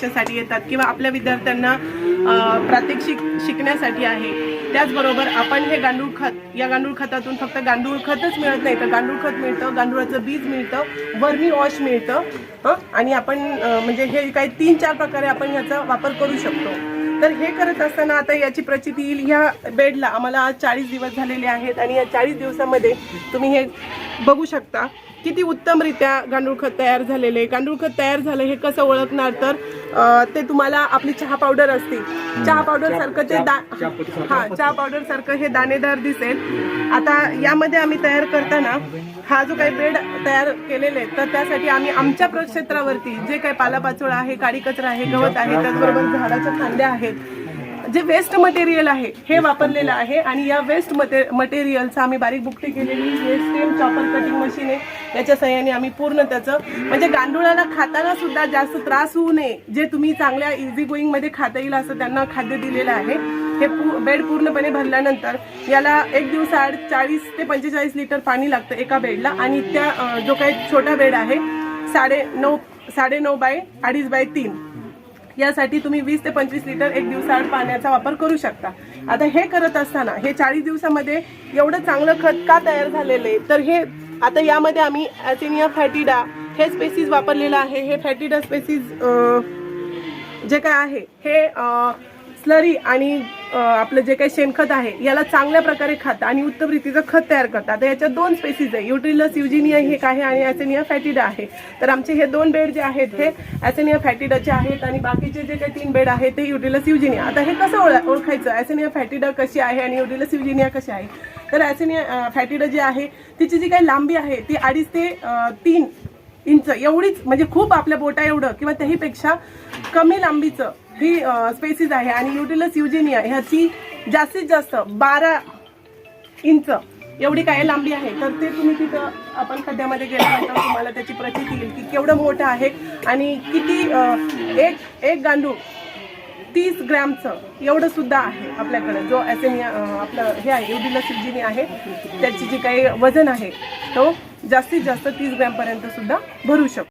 परीक्षेसाठी येतात किंवा आपल्या विद्यार्थ्यांना प्रात्यक्षिक शिकण्यासाठी आहे. त्याचबरोबर आपण हे गांडूळ खत या गांडूळ खतातून फक्त गांडूळ खतच मिळत नाही तर गांडूळ खत मिळतं गांडूळाचं बीज मिळतं वर्मी वॉश मिळतं आणि आपण म्हणजे हे काही तीन चार प्रकारे आपण ह्याचा वापर करू शकतो. तर हे करत असताना आता याची प्रचिती येईल. ह्या बेडला आम्हाला आज चाळीस दिवस झालेले आहेत आणि या चाळीस दिवसामध्ये तुम्ही हे बघू शकता किती उत्तमरित्या गांडूळ खत तयार झालेले गांडूळ खत तयार झालं हे कसं ओळखणार? तर ते तुम्हाला आपली चहा पावडर असते. चहा पावडर सारखं ते दा हा चहा पावडर सारखं हे दाणेदार दिसेल. आता यामध्ये आम्ही तयार करताना हा जो काही बेड तयार केलेले तर त्यासाठी आम्ही आमच्या प्रक्षेत्रावरती जे काही पालापाचोळा आहे काडी कचरा आहे गवत आहे त्याचबरोबर झाडाच्या फांद्या आहेत जे वेस्ट मटेरियल आहे हे वापरलेलं आहे आणि या वेस्ट मटे मटेरियलचं आम्ही बारीक बुकटी केलेली हे स्टेम चॉपर कटिंग मशीन आहे. याच्या सहाय्याने आम्ही पूर्ण त्याचं म्हणजे गांडुळाला खाताना सुद्धा जास्त त्रास होऊ नये. जे तुम्ही चांगल्या इझी गोईंगमध्ये खाता येईल असं त्यांना खाद्य दिलेलं आहे. हे पू बेड पूर्णपणे भरल्यानंतर याला एक दिवसाआड चाळीस ते पंचेचाळीस लिटर पाणी लागतं एका बेडला आणि त्या जो काही छोटा बेड आहे साडे नऊ साडे नऊ बाय अडीच बाय तीन. यासाठी तुम्ही वीस ते पंचवीस लिटर एक दिवसाआड पाण्याचा वापर करू शकता. आता हे करत असताना हे चाळीस दिवसामध्ये एवढं चांगलं खत का तयार झालेलं आहे? तर हे आता यामध्ये आम्ही ॲसिनिया फॅटिडा हे स्पेसिस वापरलेलं आहे. हे फॅटिडा स्पेसिस जे काय आहे हे स्लरी आणि आपलं जे काही शेणखत आहे याला चांगल्या प्रकारे खातं आणि उत्तम रीतीचं खत तयार करतात. आता याच्यात दोन स्पेसिस आहे. युट्रिलस युजिनिया हे एक आहे आणि ॲसेनिया फॅटिडा आहे. तर आमचे हे दोन बेड जे आहेत हे ॲसेनिया फॅटिडाचे आहेत आणि बाकीचे जे काही तीन बेड आहेत ते युट्रिलस युजिनिया आता हे कसं ओळख ओळखायचं? ॲसेनिया फॅटिडा कशी आहे आणि युट्रिलस युजिनिया कशी आहे? तर ॲसेनिया फॅटिडा जी आहे तिची जी काही लांबी आहे ती अडीच ते तीन इंच. एवढीच म्हणजे खूप आपल्या बोटा एवढं किंवा त्याहीपेक्षा कमी लांबीचं ही स्पेसिस आहे आणि युटिलस युजेनिया ह्याची जास्तीत जास्त बारा इंच एवढी काय लांबी आहे. तर ते तुम्ही तिथं आपण खड्ड्यामध्ये गेल्यानंतर तुम्हाला त्याची प्रचिती येईल की केवढं मोठं आहे आणि किती एक एक गांडूळ तीस ग्रॅमचं एवढं सुद्धा आहे आपल्याकडे. जो ॲसेनिया आपलं हे आहे युडिलस युजिनी आहे त्याची जी काही वजन आहे तो जास्तीत जास्त तीस ग्रॅमपर्यंत सुद्धा भरू शकतो.